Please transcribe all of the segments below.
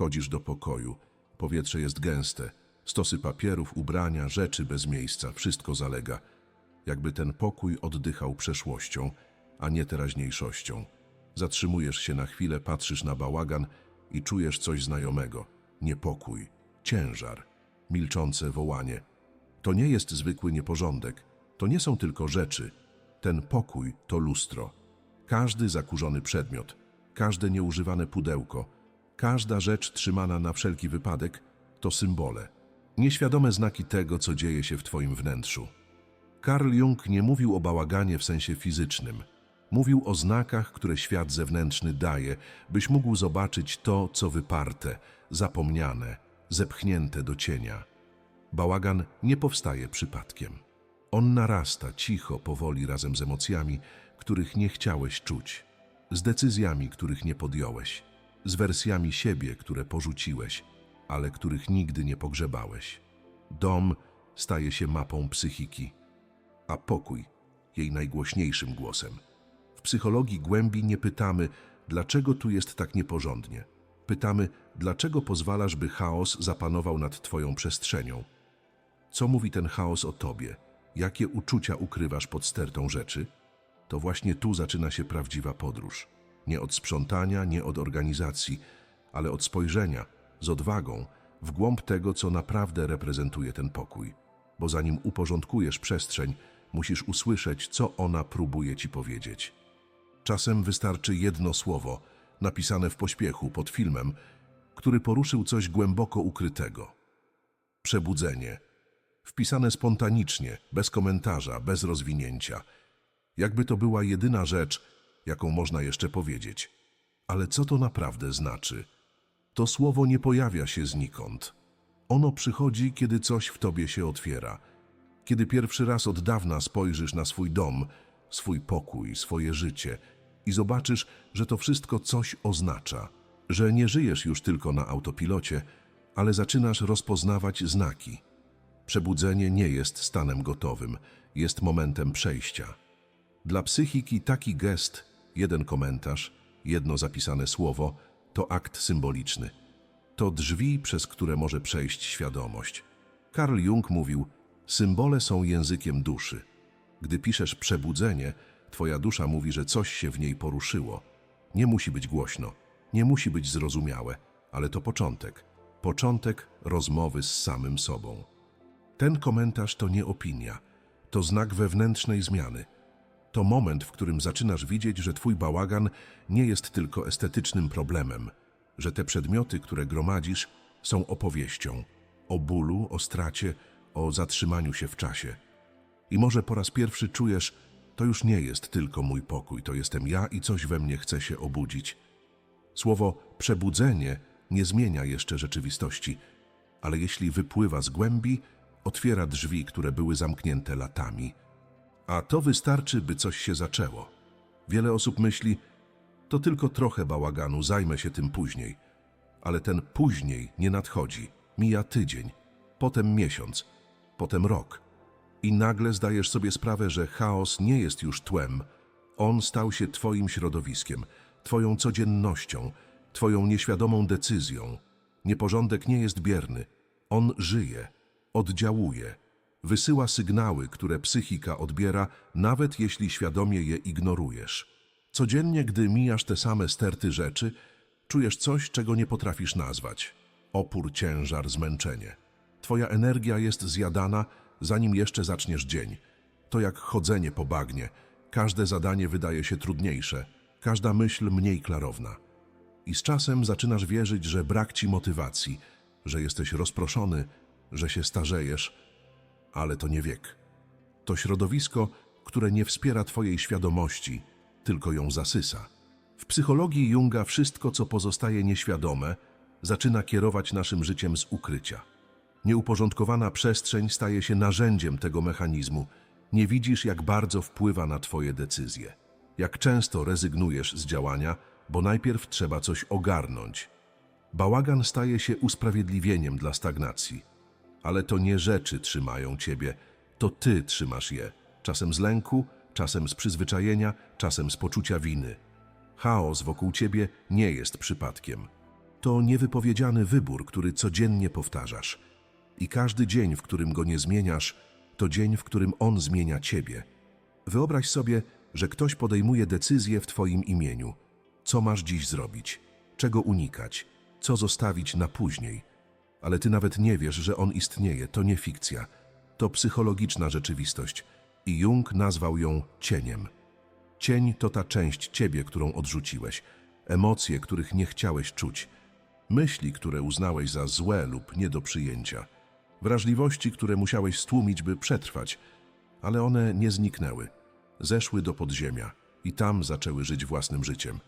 Wchodzisz do pokoju. Powietrze jest gęste. Stosy papierów, ubrania, rzeczy bez miejsca. Wszystko zalega. Jakby ten pokój oddychał przeszłością, a nie teraźniejszością. Zatrzymujesz się na chwilę, patrzysz na bałagan i czujesz coś znajomego. Niepokój, ciężar, milczące wołanie. To nie jest zwykły nieporządek. To nie są tylko rzeczy. Ten pokój to lustro. Każdy zakurzony przedmiot, każde nieużywane pudełko, każda rzecz trzymana na wszelki wypadek to symbole. Nieświadome znaki tego, co dzieje się w Twoim wnętrzu. Karl Jung nie mówił o bałaganie w sensie fizycznym. Mówił o znakach, które świat zewnętrzny daje, byś mógł zobaczyć to, co wyparte, zapomniane, zepchnięte do cienia. Bałagan nie powstaje przypadkiem. On narasta cicho, powoli razem z emocjami, których nie chciałeś czuć, z decyzjami, których nie podjąłeś, z wersjami siebie, które porzuciłeś, ale których nigdy nie pogrzebałeś. Dom staje się mapą psychiki, a pokój jej najgłośniejszym głosem. W psychologii głębi nie pytamy, dlaczego tu jest tak nieporządnie. Pytamy, dlaczego pozwalasz, by chaos zapanował nad Twoją przestrzenią. Co mówi ten chaos o Tobie? Jakie uczucia ukrywasz pod stertą rzeczy? To właśnie tu zaczyna się prawdziwa podróż. Nie od sprzątania, nie od organizacji, ale od spojrzenia, z odwagą, w głąb tego, co naprawdę reprezentuje ten pokój. Bo zanim uporządkujesz przestrzeń, musisz usłyszeć, co ona próbuje ci powiedzieć. Czasem wystarczy jedno słowo, napisane w pośpiechu pod filmem, który poruszył coś głęboko ukrytego. Przebudzenie. Wpisane spontanicznie, bez komentarza, bez rozwinięcia. Jakby to była jedyna rzecz, jaką można jeszcze powiedzieć. Ale co to naprawdę znaczy? To słowo nie pojawia się znikąd. Ono przychodzi, kiedy coś w tobie się otwiera. Kiedy pierwszy raz od dawna spojrzysz na swój dom, swój pokój, swoje życie i zobaczysz, że to wszystko coś oznacza. Że nie żyjesz już tylko na autopilocie, ale zaczynasz rozpoznawać znaki. Przebudzenie nie jest stanem gotowym, jest momentem przejścia. Dla psychiki taki gest, jeden komentarz, jedno zapisane słowo, to akt symboliczny. To drzwi, przez które może przejść świadomość. Karl Jung mówił, symbole są językiem duszy. Gdy piszesz przebudzenie, twoja dusza mówi, że coś się w niej poruszyło. Nie musi być głośno, nie musi być zrozumiałe, ale to początek. Początek rozmowy z samym sobą. Ten komentarz to nie opinia, to znak wewnętrznej zmiany. To moment, w którym zaczynasz widzieć, że twój bałagan nie jest tylko estetycznym problemem, że te przedmioty, które gromadzisz, są opowieścią o bólu, o stracie, o zatrzymaniu się w czasie. I może po raz pierwszy czujesz, to już nie jest tylko mój pokój, to jestem ja i coś we mnie chce się obudzić. Słowo przebudzenie nie zmienia jeszcze rzeczywistości, ale jeśli wypływa z głębi, otwiera drzwi, które były zamknięte latami. A to wystarczy, by coś się zaczęło. Wiele osób myśli, to tylko trochę bałaganu, zajmę się tym później. Ale ten później nie nadchodzi. Mija tydzień, potem miesiąc, potem rok. I nagle zdajesz sobie sprawę, że chaos nie jest już tłem. On stał się twoim środowiskiem, twoją codziennością, twoją nieświadomą decyzją. Nieporządek nie jest bierny. On żyje, oddziałuje, wysyła sygnały, które psychika odbiera, nawet jeśli świadomie je ignorujesz. Codziennie, gdy mijasz te same sterty rzeczy, czujesz coś, czego nie potrafisz nazwać. Opór, ciężar, zmęczenie. Twoja energia jest zjadana, zanim jeszcze zaczniesz dzień. To jak chodzenie po bagnie. Każde zadanie wydaje się trudniejsze, każda myśl mniej klarowna. I z czasem zaczynasz wierzyć, że brak ci motywacji, że jesteś rozproszony, że się starzejesz, ale to nie wiek. To środowisko, które nie wspiera Twojej świadomości, tylko ją zasysa. W psychologii Junga wszystko, co pozostaje nieświadome, zaczyna kierować naszym życiem z ukrycia. Nieuporządkowana przestrzeń staje się narzędziem tego mechanizmu. Nie widzisz, jak bardzo wpływa na Twoje decyzje. Jak często rezygnujesz z działania, bo najpierw trzeba coś ogarnąć. Bałagan staje się usprawiedliwieniem dla stagnacji. Ale to nie rzeczy trzymają ciebie, to ty trzymasz je. Czasem z lęku, czasem z przyzwyczajenia, czasem z poczucia winy. Chaos wokół ciebie nie jest przypadkiem. To niewypowiedziany wybór, który codziennie powtarzasz. I każdy dzień, w którym go nie zmieniasz, to dzień, w którym on zmienia ciebie. Wyobraź sobie, że ktoś podejmuje decyzję w twoim imieniu. Co masz dziś zrobić? Czego unikać? Co zostawić na później? Ale ty nawet nie wiesz, że on istnieje, to nie fikcja. To psychologiczna rzeczywistość. I Jung nazwał ją cieniem. Cień to ta część ciebie, którą odrzuciłeś, emocje, których nie chciałeś czuć, myśli, które uznałeś za złe lub nie do przyjęcia, wrażliwości, które musiałeś stłumić, by przetrwać, ale one nie zniknęły. Zeszły do podziemia i tam zaczęły żyć własnym życiem.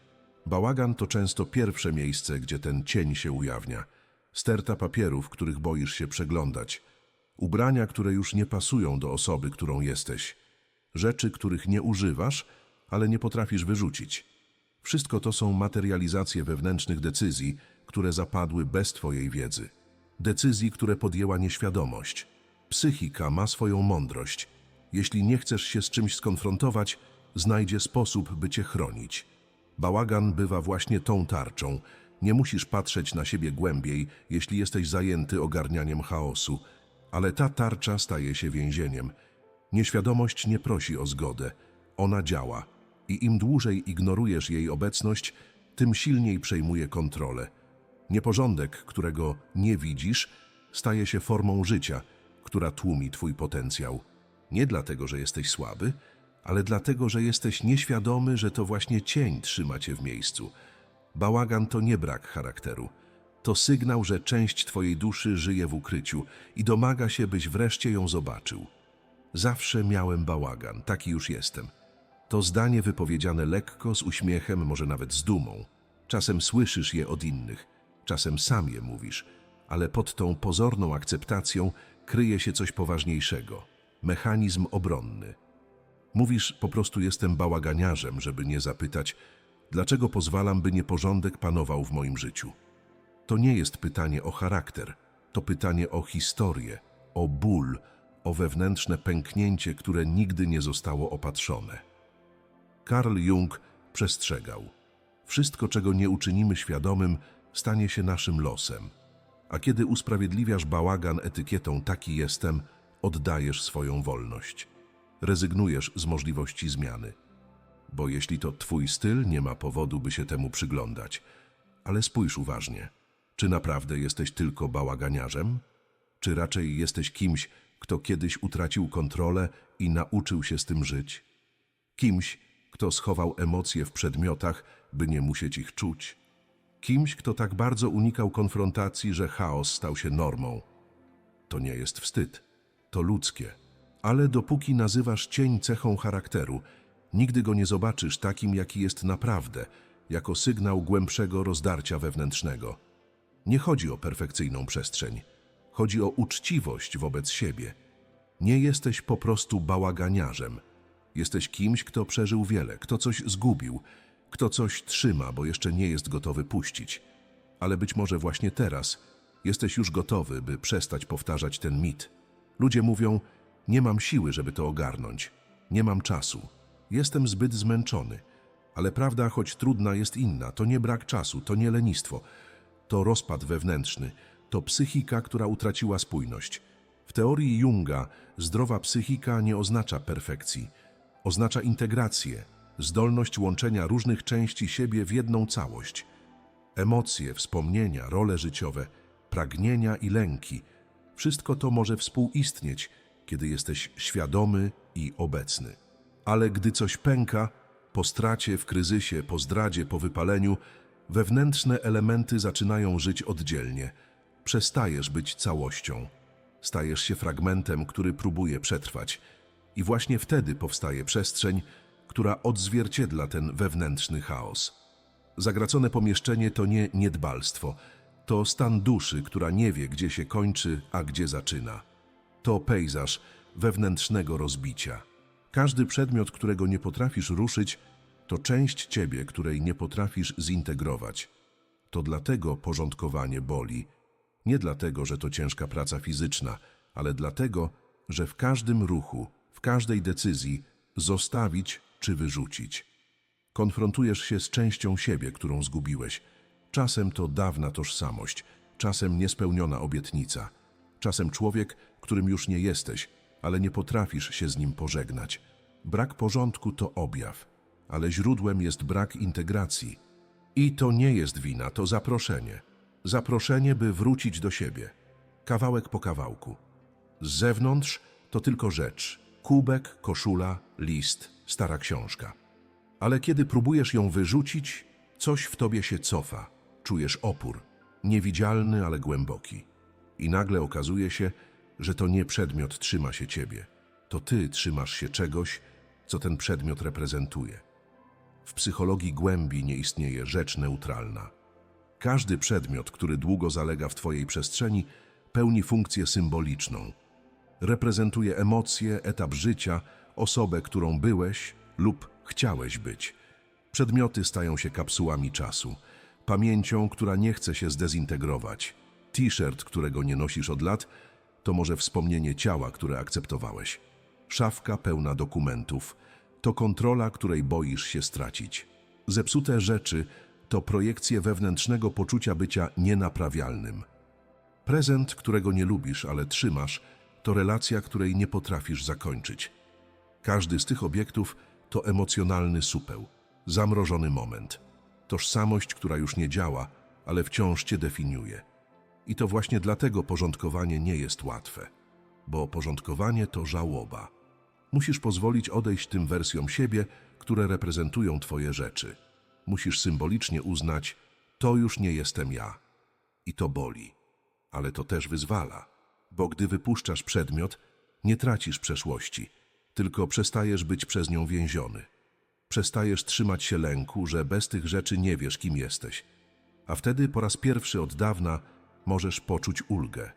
Bałagan to często pierwsze miejsce, gdzie ten cień się ujawnia. Sterta papierów, których boisz się przeglądać. Ubrania, które już nie pasują do osoby, którą jesteś. Rzeczy, których nie używasz, ale nie potrafisz wyrzucić. Wszystko to są materializacje wewnętrznych decyzji, które zapadły bez Twojej wiedzy. Decyzji, które podjęła nieświadomość. Psychika ma swoją mądrość. Jeśli nie chcesz się z czymś skonfrontować, znajdzie sposób, by Cię chronić. Bałagan bywa właśnie tą tarczą. Nie musisz patrzeć na siebie głębiej, jeśli jesteś zajęty ogarnianiem chaosu, ale ta tarcza staje się więzieniem. Nieświadomość nie prosi o zgodę. Ona działa i im dłużej ignorujesz jej obecność, tym silniej przejmuje kontrolę. Nieporządek, którego nie widzisz, staje się formą życia, która tłumi twój potencjał. Nie dlatego, że jesteś słaby, ale dlatego, że jesteś nieświadomy, że to właśnie cień trzyma cię w miejscu. Bałagan to nie brak charakteru. To sygnał, że część twojej duszy żyje w ukryciu i domaga się, byś wreszcie ją zobaczył. Zawsze miałem bałagan, taki już jestem. To zdanie wypowiedziane lekko, z uśmiechem, może nawet z dumą. Czasem słyszysz je od innych, czasem sam je mówisz, ale pod tą pozorną akceptacją kryje się coś poważniejszego mechanizm obronny. Mówisz, po prostu jestem bałaganiarzem, żeby nie zapytać, dlaczego pozwalam, by nieporządek panował w moim życiu. To nie jest pytanie o charakter, to pytanie o historię, o ból, o wewnętrzne pęknięcie, które nigdy nie zostało opatrzone. Karl Jung przestrzegał. Wszystko, czego nie uczynimy świadomym, stanie się naszym losem. A kiedy usprawiedliwiasz bałagan etykietą taki jestem, oddajesz swoją wolność. Rezygnujesz z możliwości zmiany. Bo jeśli to twój styl, nie ma powodu, by się temu przyglądać. Ale spójrz uważnie. Czy naprawdę jesteś tylko bałaganiarzem? Czy raczej jesteś kimś, kto kiedyś utracił kontrolę i nauczył się z tym żyć? Kimś, kto schował emocje w przedmiotach, by nie musieć ich czuć? Kimś, kto tak bardzo unikał konfrontacji, że chaos stał się normą? To nie jest wstyd, to ludzkie. Ale dopóki nazywasz cień cechą charakteru, nigdy go nie zobaczysz takim, jaki jest naprawdę, jako sygnał głębszego rozdarcia wewnętrznego. Nie chodzi o perfekcyjną przestrzeń. Chodzi o uczciwość wobec siebie. Nie jesteś po prostu bałaganiarzem. Jesteś kimś, kto przeżył wiele, kto coś zgubił, kto coś trzyma, bo jeszcze nie jest gotowy puścić. Ale być może właśnie teraz jesteś już gotowy, by przestać powtarzać ten mit. Ludzie mówią: Nie mam siły, żeby to ogarnąć. Nie mam czasu. Jestem zbyt zmęczony. Ale prawda, choć trudna, jest inna. To nie brak czasu, to nie lenistwo. To rozpad wewnętrzny, to psychika, która utraciła spójność. W teorii Junga zdrowa psychika nie oznacza perfekcji. Oznacza integrację, zdolność łączenia różnych części siebie w jedną całość. Emocje, wspomnienia, role życiowe, pragnienia i lęki wszystko to może współistnieć, kiedy jesteś świadomy i obecny. Ale gdy coś pęka, po stracie, w kryzysie, po zdradzie, po wypaleniu, wewnętrzne elementy zaczynają żyć oddzielnie. Przestajesz być całością. Stajesz się fragmentem, który próbuje przetrwać. I właśnie wtedy powstaje przestrzeń, która odzwierciedla ten wewnętrzny chaos. Zagracone pomieszczenie to nie niedbalstwo, to stan duszy, która nie wie, gdzie się kończy, a gdzie zaczyna. To pejzaż wewnętrznego rozbicia. Każdy przedmiot, którego nie potrafisz ruszyć, to część ciebie, której nie potrafisz zintegrować. To dlatego porządkowanie boli. Nie dlatego, że to ciężka praca fizyczna, ale dlatego, że w każdym ruchu, w każdej decyzji zostawić czy wyrzucić. Konfrontujesz się z częścią siebie, którą zgubiłeś, Czasem to dawna tożsamość, czasem niespełniona obietnica, czasem człowiek, którym już nie jesteś, ale nie potrafisz się z nim pożegnać. Brak porządku to objaw, ale źródłem jest brak integracji. I to nie jest wina, to zaproszenie. Zaproszenie, by wrócić do siebie. Kawałek po kawałku. Z zewnątrz to tylko rzecz. Kubek, koszula, list, stara książka. Ale kiedy próbujesz ją wyrzucić, coś w tobie się cofa. Czujesz opór. Niewidzialny, ale głęboki. I nagle okazuje się, że to nie przedmiot trzyma się ciebie. To ty trzymasz się czegoś, co ten przedmiot reprezentuje. W psychologii głębi nie istnieje rzecz neutralna. Każdy przedmiot, który długo zalega w Twojej przestrzeni, pełni funkcję symboliczną. Reprezentuje emocje, etap życia, osobę, którą byłeś lub chciałeś być. Przedmioty stają się kapsułami czasu, pamięcią, która nie chce się zdezintegrować. T-shirt, którego nie nosisz od lat, to może wspomnienie ciała, które akceptowałeś. Szafka pełna dokumentów to kontrola, której boisz się stracić. Zepsute rzeczy to projekcje wewnętrznego poczucia bycia nienaprawialnym. Prezent, którego nie lubisz, ale trzymasz, to relacja, której nie potrafisz zakończyć. Każdy z tych obiektów to emocjonalny supeł, zamrożony moment. Tożsamość, która już nie działa, ale wciąż cię definiuje. I to właśnie dlatego porządkowanie nie jest łatwe, bo porządkowanie to żałoba. Musisz pozwolić odejść tym wersjom siebie, które reprezentują twoje rzeczy. Musisz symbolicznie uznać, to już nie jestem ja. I to boli. Ale to też wyzwala, bo gdy wypuszczasz przedmiot, nie tracisz przeszłości, tylko przestajesz być przez nią więziony. Przestajesz trzymać się lęku, że bez tych rzeczy nie wiesz, kim jesteś. A wtedy po raz pierwszy od dawna możesz poczuć ulgę,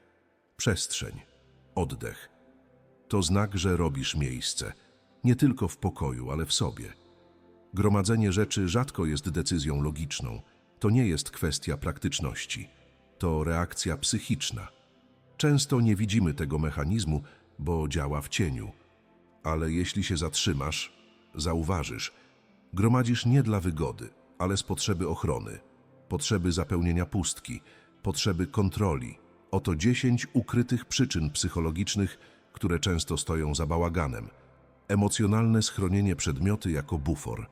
przestrzeń, oddech. To znak, że robisz miejsce, nie tylko w pokoju, ale w sobie. Gromadzenie rzeczy rzadko jest decyzją logiczną. To nie jest kwestia praktyczności. To reakcja psychiczna. Często nie widzimy tego mechanizmu, bo działa w cieniu. Ale jeśli się zatrzymasz, zauważysz, gromadzisz nie dla wygody, ale z potrzeby ochrony, potrzeby zapełnienia pustki, potrzeby kontroli. Oto dziesięć ukrytych przyczyn psychologicznych, które często stoją za bałaganem. Emocjonalne schronienie przedmioty jako bufor.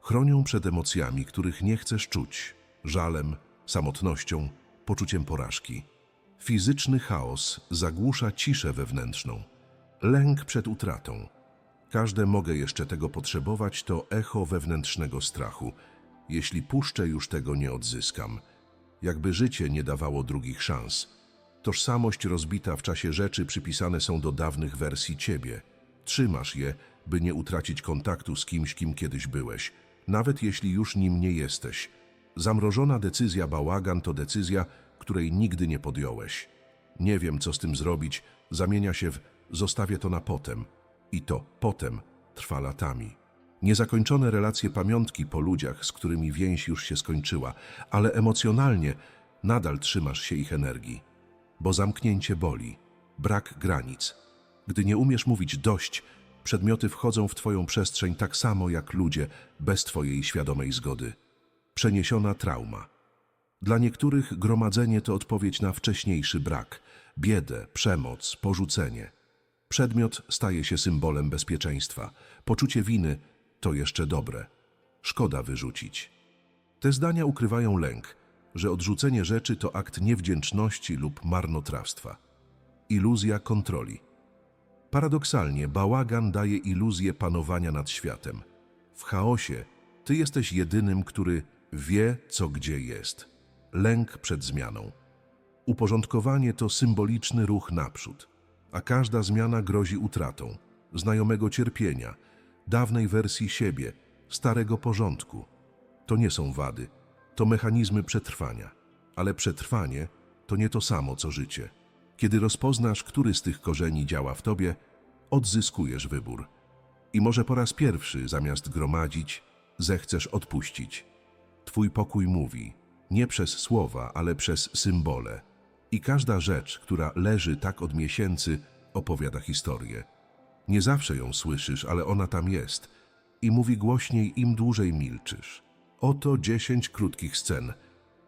Chronią przed emocjami, których nie chcesz czuć, żalem, samotnością, poczuciem porażki. Fizyczny chaos zagłusza ciszę wewnętrzną. Lęk przed utratą. Każde mogę jeszcze tego potrzebować to echo wewnętrznego strachu. Jeśli puszczę, już tego nie odzyskam. Jakby życie nie dawało drugich szans. Tożsamość rozbita w czasie rzeczy przypisane są do dawnych wersji ciebie. Trzymasz je, by nie utracić kontaktu z kimś, kim kiedyś byłeś, nawet jeśli już nim nie jesteś. Zamrożona decyzja bałagan to decyzja, której nigdy nie podjąłeś. Nie wiem, co z tym zrobić, zamienia się w zostawię to na potem. I to potem trwa latami. Niezakończone relacje pamiątki po ludziach, z którymi więź już się skończyła, ale emocjonalnie nadal trzymasz się ich energii. Bo zamknięcie boli, brak granic. Gdy nie umiesz mówić dość, przedmioty wchodzą w twoją przestrzeń tak samo jak ludzie, bez twojej świadomej zgody. Przeniesiona trauma. Dla niektórych gromadzenie to odpowiedź na wcześniejszy brak, biedę, przemoc, porzucenie. Przedmiot staje się symbolem bezpieczeństwa. Poczucie winy to jeszcze dobre. Szkoda wyrzucić. Te zdania ukrywają lęk, że odrzucenie rzeczy to akt niewdzięczności lub marnotrawstwa. Iluzja kontroli. Paradoksalnie, bałagan daje iluzję panowania nad światem. W chaosie ty jesteś jedynym, który wie, co gdzie jest. Lęk przed zmianą. Uporządkowanie to symboliczny ruch naprzód, a każda zmiana grozi utratą znajomego cierpienia, dawnej wersji siebie, starego porządku. To nie są wady, to mechanizmy przetrwania, ale przetrwanie to nie to samo co życie. Kiedy rozpoznasz, który z tych korzeni działa w tobie, odzyskujesz wybór. I może po raz pierwszy, zamiast gromadzić, zechcesz odpuścić. Twój pokój mówi, nie przez słowa, ale przez symbole. I każda rzecz, która leży tak od miesięcy, opowiada historię. Nie zawsze ją słyszysz, ale ona tam jest i mówi głośniej, im dłużej milczysz. Oto dziesięć krótkich scen,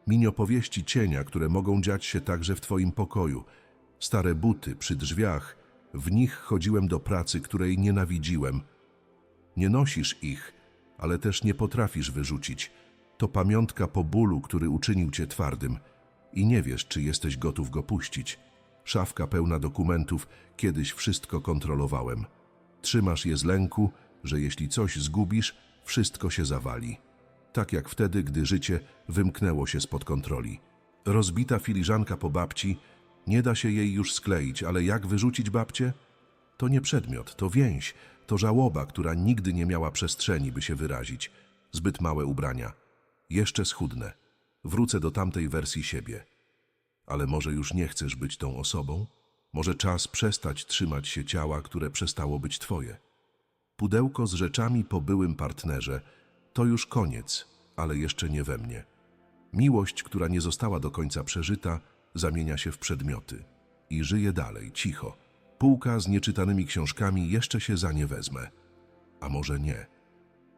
miniopowieści cienia, które mogą dziać się także w twoim pokoju, stare buty przy drzwiach, w nich chodziłem do pracy, której nienawidziłem. Nie nosisz ich, ale też nie potrafisz wyrzucić. To pamiątka po bólu, który uczynił cię twardym i nie wiesz, czy jesteś gotów go puścić. Szafka pełna dokumentów, kiedyś wszystko kontrolowałem. Trzymasz je z lęku, że jeśli coś zgubisz, wszystko się zawali. Tak jak wtedy, gdy życie wymknęło się spod kontroli. Rozbita filiżanka po babci, nie da się jej już skleić, ale jak wyrzucić babcię? To nie przedmiot, to więź, to żałoba, która nigdy nie miała przestrzeni, by się wyrazić. Zbyt małe ubrania. Jeszcze schudnę. Wrócę do tamtej wersji siebie. Ale może już nie chcesz być tą osobą? Może czas przestać trzymać się ciała, które przestało być twoje? Pudełko z rzeczami po byłym partnerze to już koniec, ale jeszcze nie we mnie. Miłość, która nie została do końca przeżyta, zamienia się w przedmioty i żyje dalej, cicho. Półka z nieczytanymi książkami jeszcze się za nie wezmę. A może nie?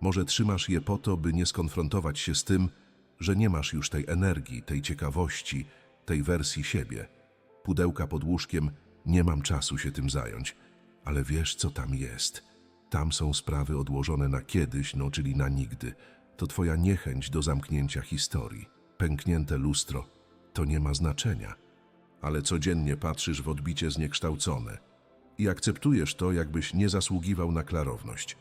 Może trzymasz je po to, by nie skonfrontować się z tym, że nie masz już tej energii, tej ciekawości, tej wersji siebie. Pudełka pod łóżkiem, nie mam czasu się tym zająć, ale wiesz, co tam jest. Tam są sprawy odłożone na kiedyś, no czyli na nigdy. To twoja niechęć do zamknięcia historii. Pęknięte lustro, to nie ma znaczenia. Ale codziennie patrzysz w odbicie zniekształcone i akceptujesz to, jakbyś nie zasługiwał na klarowność.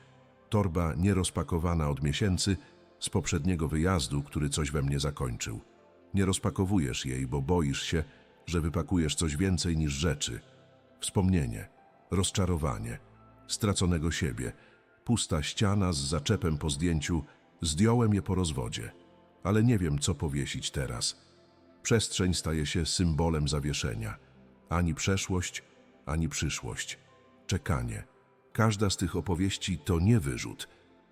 Torba nierozpakowana od miesięcy z poprzedniego wyjazdu, który coś we mnie zakończył. Nie rozpakowujesz jej, bo boisz się, że wypakujesz coś więcej niż rzeczy. Wspomnienie, rozczarowanie, straconego siebie, pusta ściana z zaczepem po zdjęciu, zdjąłem je po rozwodzie. Ale nie wiem, co powiesić teraz. Przestrzeń staje się symbolem zawieszenia. Ani przeszłość, ani przyszłość. Czekanie. Każda z tych opowieści to nie wyrzut,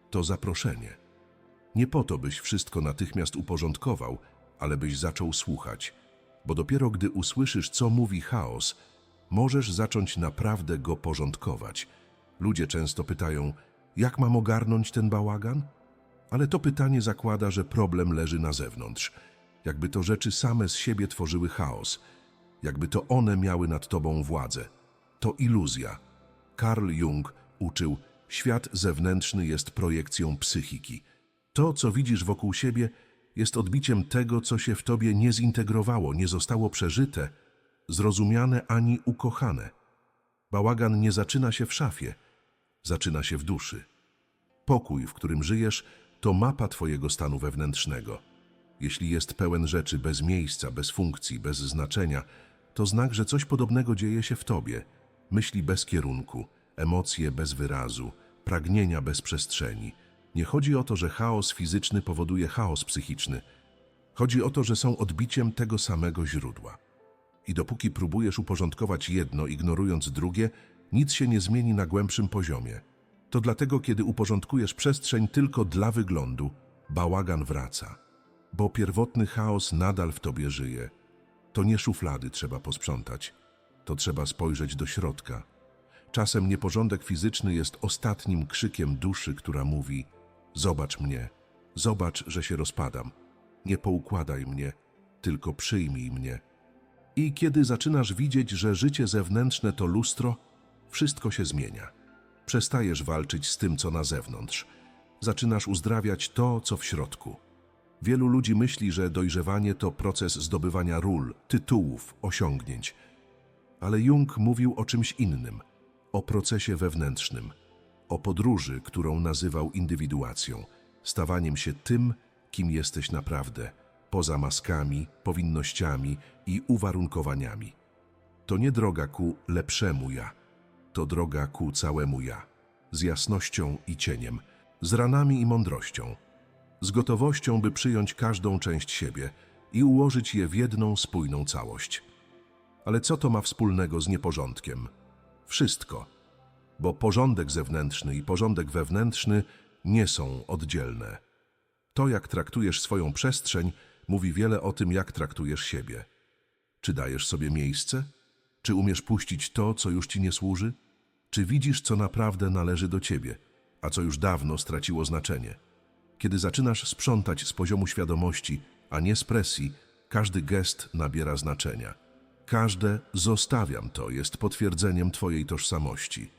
to zaproszenie. Nie po to, byś wszystko natychmiast uporządkował, ale byś zaczął słuchać, bo dopiero gdy usłyszysz, co mówi chaos, możesz zacząć naprawdę go porządkować. Ludzie często pytają, jak mam ogarnąć ten bałagan? Ale to pytanie zakłada, że problem leży na zewnątrz. Jakby to rzeczy same z siebie tworzyły chaos, jakby to one miały nad tobą władzę. To iluzja. Carl Jung uczył, świat zewnętrzny jest projekcją psychiki. To, co widzisz wokół siebie, jest odbiciem tego, co się w tobie nie zintegrowało, nie zostało przeżyte, zrozumiane ani ukochane. Bałagan nie zaczyna się w szafie, zaczyna się w duszy. Pokój, w którym żyjesz, to mapa twojego stanu wewnętrznego. Jeśli jest pełen rzeczy bez miejsca, bez funkcji, bez znaczenia, to znak, że coś podobnego dzieje się w tobie. Myśli bez kierunku, emocje bez wyrazu, pragnienia bez przestrzeni. Nie chodzi o to, że chaos fizyczny powoduje chaos psychiczny. Chodzi o to, że są odbiciem tego samego źródła. I dopóki próbujesz uporządkować jedno, ignorując drugie, nic się nie zmieni na głębszym poziomie. To dlatego, kiedy uporządkujesz przestrzeń tylko dla wyglądu, bałagan wraca. Bo pierwotny chaos nadal w tobie żyje. To nie szuflady trzeba posprzątać, to trzeba spojrzeć do środka. Czasem nieporządek fizyczny jest ostatnim krzykiem duszy, która mówi: Zobacz mnie, zobacz, że się rozpadam. Nie poukładaj mnie, tylko przyjmij mnie. I kiedy zaczynasz widzieć, że życie zewnętrzne to lustro, wszystko się zmienia. Przestajesz walczyć z tym, co na zewnątrz. Zaczynasz uzdrawiać to, co w środku. Wielu ludzi myśli, że dojrzewanie to proces zdobywania ról, tytułów, osiągnięć. Ale Jung mówił o czymś innym o procesie wewnętrznym, o podróży, którą nazywał indywiduacją, stawaniem się tym, kim jesteś naprawdę, poza maskami, powinnościami i uwarunkowaniami. To nie droga ku lepszemu ja, to droga ku całemu ja, z jasnością i cieniem, z ranami i mądrością, z gotowością, by przyjąć każdą część siebie i ułożyć je w jedną spójną całość. Ale co to ma wspólnego z nieporządkiem? Wszystko, bo porządek zewnętrzny i porządek wewnętrzny nie są oddzielne. To, jak traktujesz swoją przestrzeń, mówi wiele o tym, jak traktujesz siebie. Czy dajesz sobie miejsce? Czy umiesz puścić to, co już ci nie służy? Czy widzisz, co naprawdę należy do ciebie, a co już dawno straciło znaczenie? Kiedy zaczynasz sprzątać z poziomu świadomości, a nie z presji, każdy gest nabiera znaczenia. Każde zostawiam to jest potwierdzeniem Twojej tożsamości.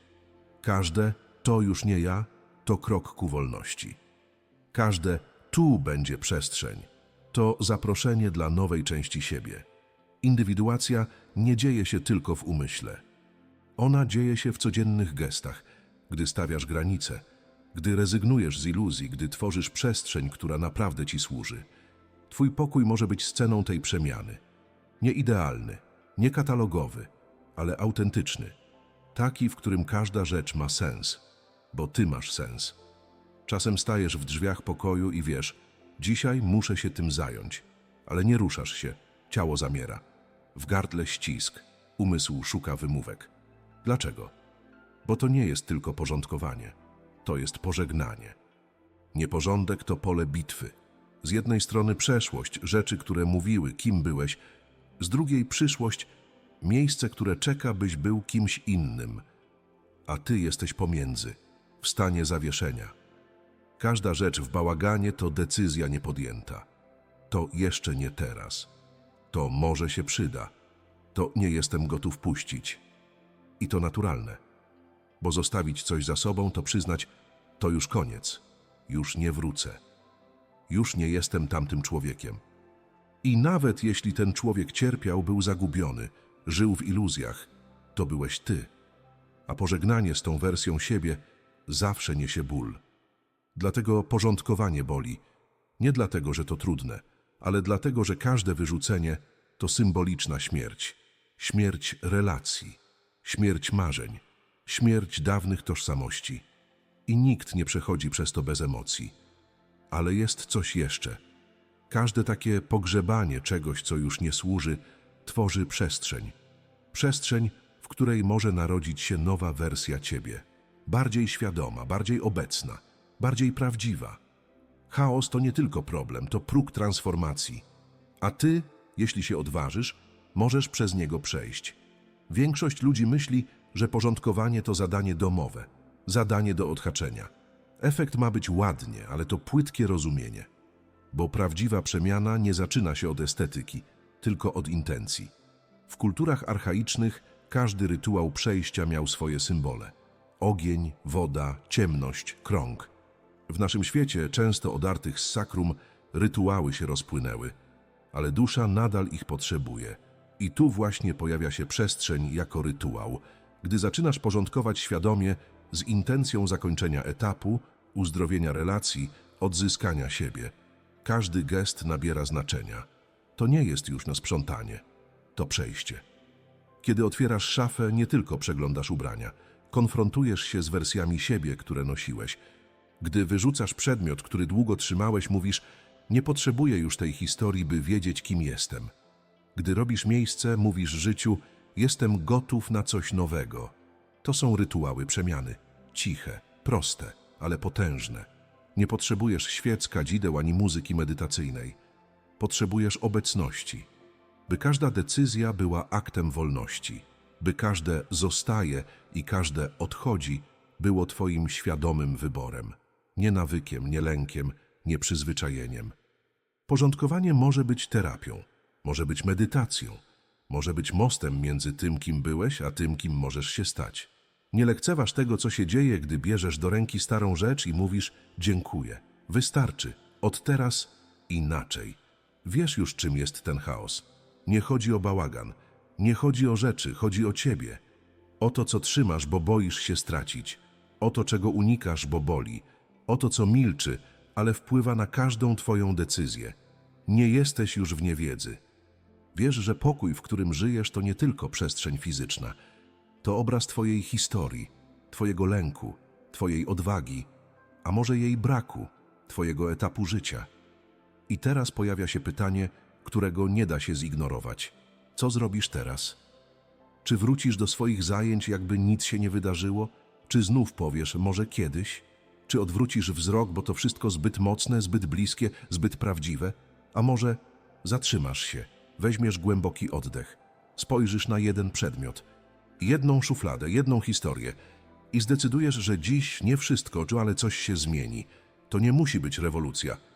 Każde to już nie ja, to krok ku wolności. Każde tu będzie przestrzeń, to zaproszenie dla nowej części siebie. Indywiduacja nie dzieje się tylko w umyśle. Ona dzieje się w codziennych gestach, gdy stawiasz granice, gdy rezygnujesz z iluzji, gdy tworzysz przestrzeń, która naprawdę ci służy. Twój pokój może być sceną tej przemiany. Nie idealny, nie katalogowy, ale autentyczny. Taki, w którym każda rzecz ma sens, bo ty masz sens. Czasem stajesz w drzwiach pokoju i wiesz, dzisiaj muszę się tym zająć, ale nie ruszasz się, ciało zamiera. W gardle ścisk, umysł szuka wymówek. Dlaczego? Bo to nie jest tylko porządkowanie, to jest pożegnanie. Nieporządek to pole bitwy. Z jednej strony przeszłość, rzeczy, które mówiły, kim byłeś, z drugiej przyszłość, miejsce, które czeka, byś był kimś innym, a ty jesteś pomiędzy, w stanie zawieszenia. Każda rzecz w bałaganie to decyzja niepodjęta. To jeszcze nie teraz. To może się przyda. To nie jestem gotów puścić. I to naturalne. Bo zostawić coś za sobą to przyznać, to już koniec. Już nie wrócę. Już nie jestem tamtym człowiekiem. I nawet jeśli ten człowiek cierpiał, był zagubiony, żył w iluzjach, to byłeś ty. A pożegnanie z tą wersją siebie zawsze niesie ból. Dlatego porządkowanie boli. Nie dlatego, że to trudne, ale dlatego, że każde wyrzucenie to symboliczna śmierć. Śmierć relacji, śmierć marzeń, śmierć dawnych tożsamości. I nikt nie przechodzi przez to bez emocji. Ale jest coś jeszcze. Każde takie pogrzebanie czegoś, co już nie służy, tworzy przestrzeń. Przestrzeń, w której może narodzić się nowa wersja ciebie. Bardziej świadoma, bardziej obecna, bardziej prawdziwa. Chaos to nie tylko problem, to próg transformacji. A ty, jeśli się odważysz, możesz przez niego przejść. Większość ludzi myśli, że porządkowanie to zadanie domowe, zadanie do odhaczenia. Efekt ma być ładnie, ale to płytkie rozumienie. Bo prawdziwa przemiana nie zaczyna się od estetyki, tylko od intencji. W kulturach archaicznych każdy rytuał przejścia miał swoje symbole. Ogień, woda, ciemność, krąg. W naszym świecie, często odartych z sakrum, rytuały się rozpłynęły, ale dusza nadal ich potrzebuje. I tu właśnie pojawia się przestrzeń jako rytuał. Gdy zaczynasz porządkować świadomie, z intencją zakończenia etapu, uzdrowienia relacji, odzyskania siebie. Każdy gest nabiera znaczenia. To nie jest już na sprzątanie, to przejście. Kiedy otwierasz szafę, nie tylko przeglądasz ubrania, konfrontujesz się z wersjami siebie, które nosiłeś. Gdy wyrzucasz przedmiot, który długo trzymałeś, mówisz: Nie potrzebuję już tej historii, by wiedzieć, kim jestem. Gdy robisz miejsce, mówisz życiu: Jestem gotów na coś nowego. To są rytuały przemiany. Ciche, proste, ale potężne. Nie potrzebujesz świec, kadzideł ani muzyki medytacyjnej. Potrzebujesz obecności, by każda decyzja była aktem wolności, by każde zostaje i każde odchodzi było Twoim świadomym wyborem, nie nawykiem, nie lękiem, nie przyzwyczajeniem. Porządkowanie może być terapią, może być medytacją, może być mostem między tym, kim byłeś, a tym, kim możesz się stać. Nie lekceważ tego, co się dzieje, gdy bierzesz do ręki starą rzecz i mówisz dziękuję. Wystarczy. Od teraz inaczej. Wiesz już, czym jest ten chaos. Nie chodzi o bałagan. Nie chodzi o rzeczy, chodzi o ciebie. O to, co trzymasz, bo boisz się stracić. O to, czego unikasz, bo boli. O to, co milczy, ale wpływa na każdą twoją decyzję. Nie jesteś już w niewiedzy. Wiesz, że pokój, w którym żyjesz, to nie tylko przestrzeń fizyczna. To obraz Twojej historii, Twojego lęku, Twojej odwagi, a może jej braku, Twojego etapu życia. I teraz pojawia się pytanie, którego nie da się zignorować. Co zrobisz teraz? Czy wrócisz do swoich zajęć, jakby nic się nie wydarzyło? Czy znów powiesz, może kiedyś? Czy odwrócisz wzrok, bo to wszystko zbyt mocne, zbyt bliskie, zbyt prawdziwe? A może zatrzymasz się, weźmiesz głęboki oddech, spojrzysz na jeden przedmiot, jedną szufladę, jedną historię i zdecydujesz, że dziś nie wszystko, ale coś się zmieni. To nie musi być rewolucja.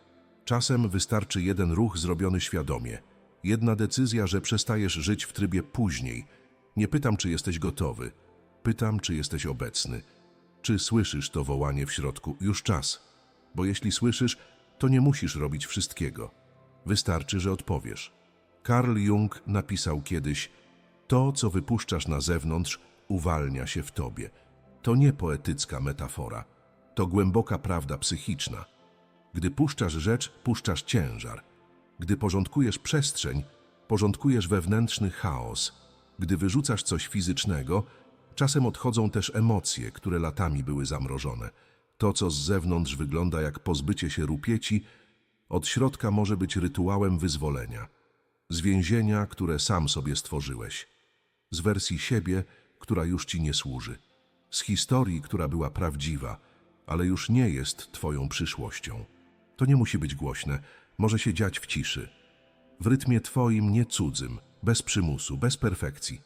Czasem wystarczy jeden ruch zrobiony świadomie, Jedna decyzja, że przestajesz żyć w trybie później. Nie pytam, czy jesteś gotowy. Pytam, czy jesteś obecny. Czy słyszysz to wołanie w środku? Już czas. Bo jeśli słyszysz, to nie musisz robić wszystkiego. Wystarczy, że odpowiesz. Carl Jung napisał kiedyś: To, co wypuszczasz na zewnątrz, uwalnia się w tobie. To nie poetycka metafora, to głęboka prawda psychiczna. Gdy puszczasz rzecz, puszczasz ciężar. Gdy porządkujesz przestrzeń, porządkujesz wewnętrzny chaos. Gdy wyrzucasz coś fizycznego, czasem odchodzą też emocje, które latami były zamrożone. To, co z zewnątrz wygląda jak pozbycie się rupieci, od środka może być rytuałem wyzwolenia. Z więzienia, które sam sobie stworzyłeś. Z wersji siebie, która już ci nie służy. Z historii, która była prawdziwa, ale już nie jest twoją przyszłością. To nie musi być głośne, może się dziać w ciszy. W rytmie twoim, nie cudzym, bez przymusu, bez perfekcji.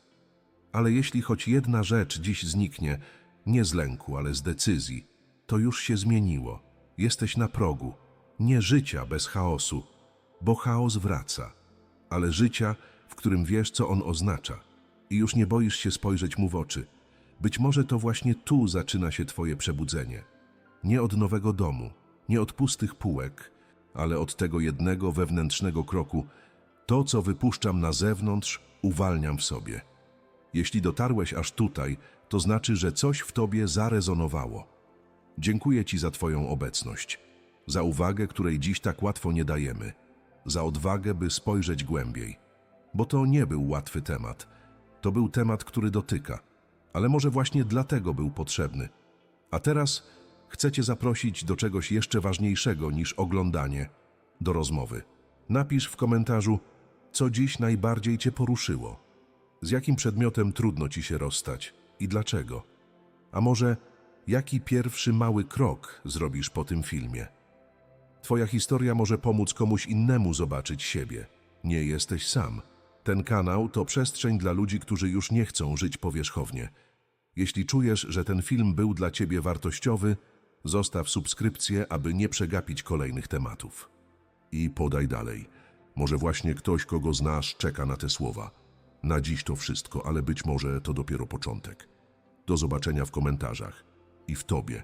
Ale jeśli choć jedna rzecz dziś zniknie, nie z lęku, ale z decyzji, to już się zmieniło. Jesteś na progu, nie życia bez chaosu, bo chaos wraca, ale życia, w którym wiesz, co on oznacza i już nie boisz się spojrzeć mu w oczy. Być może to właśnie tu zaczyna się twoje przebudzenie. Nie od nowego domu, nie od pustych półek, ale od tego jednego wewnętrznego kroku. To, co wypuszczam na zewnątrz, uwalniam w sobie. Jeśli dotarłeś aż tutaj, to znaczy, że coś w tobie zarezonowało. Dziękuję Ci za Twoją obecność, za uwagę, której dziś tak łatwo nie dajemy, za odwagę, by spojrzeć głębiej. Bo to nie był łatwy temat. To był temat, który dotyka, ale może właśnie dlatego był potrzebny. A teraz chcę Cię zaprosić do czegoś jeszcze ważniejszego niż oglądanie, do rozmowy. Napisz w komentarzu, co dziś najbardziej Cię poruszyło. Z jakim przedmiotem trudno Ci się rozstać i dlaczego? A może jaki pierwszy mały krok zrobisz po tym filmie? Twoja historia może pomóc komuś innemu zobaczyć siebie. Nie jesteś sam. Ten kanał to przestrzeń dla ludzi, którzy już nie chcą żyć powierzchownie. Jeśli czujesz, że ten film był dla Ciebie wartościowy, zostaw subskrypcję, aby nie przegapić kolejnych tematów. I podaj dalej. Może właśnie ktoś, kogo znasz, czeka na te słowa. Na dziś to wszystko, ale być może to dopiero początek. Do zobaczenia w komentarzach i w Tobie,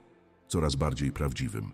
coraz bardziej prawdziwym.